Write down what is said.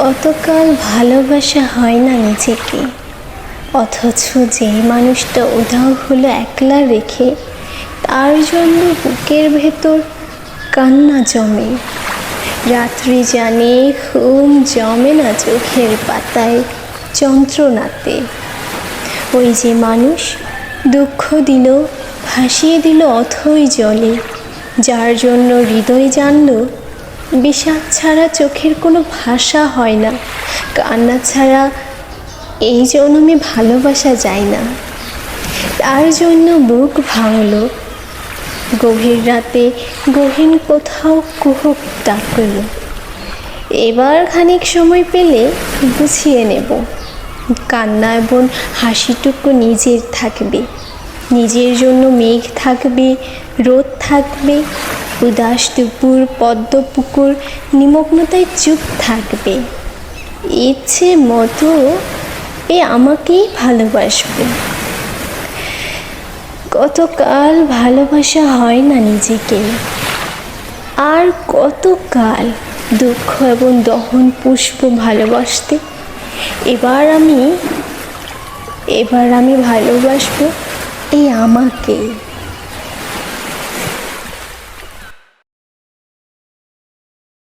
কতকাল ভালোবাসা হয় না নিজেকে। অথচ যেই মানুষটা উধাও হলো একলা রেখে, তার জন্য বুকের ভেতর কান্না জমে। রাত্রি জানে, ঘুম জমে না চোখের পাতায় যন্ত্রণাতে। ওই যে মানুষ দুঃখ দিল, ভাসিয়ে দিল অথই জলে, যার জন্য হৃদয় জানলো বিষাদ ছাড়া চোখের কোনো ভাষা হয় না। কান্না ছাড়া এই জন্মে ভালোবাসা যায় না। তার জন্য বুক ভাঙল। গভীর রাতে গহীন কোথাও কুহুক ডাকল এবার খানিক সময় পেলে গুছিয়ে নেব। কান্না এবং হাসিটুকু নিজের থাকবে। নিজের জন্য মেঘ থাকবে, রোদ থাকবে, উদাস দুপুর, পদ্ম পুকুর, নিমগ্নতায় চুপ থাকবে। ইচ্ছে মতো এ আমাকেই ভালোবাসবে। কতকাল ভালোবাসা হয় না নিজেকে। আর কতকাল দুঃখ এবং দহন পুষ্প ভালোবাসতে। এবার আমি এবার আমি ভালোবাসবো। এই আমাকেই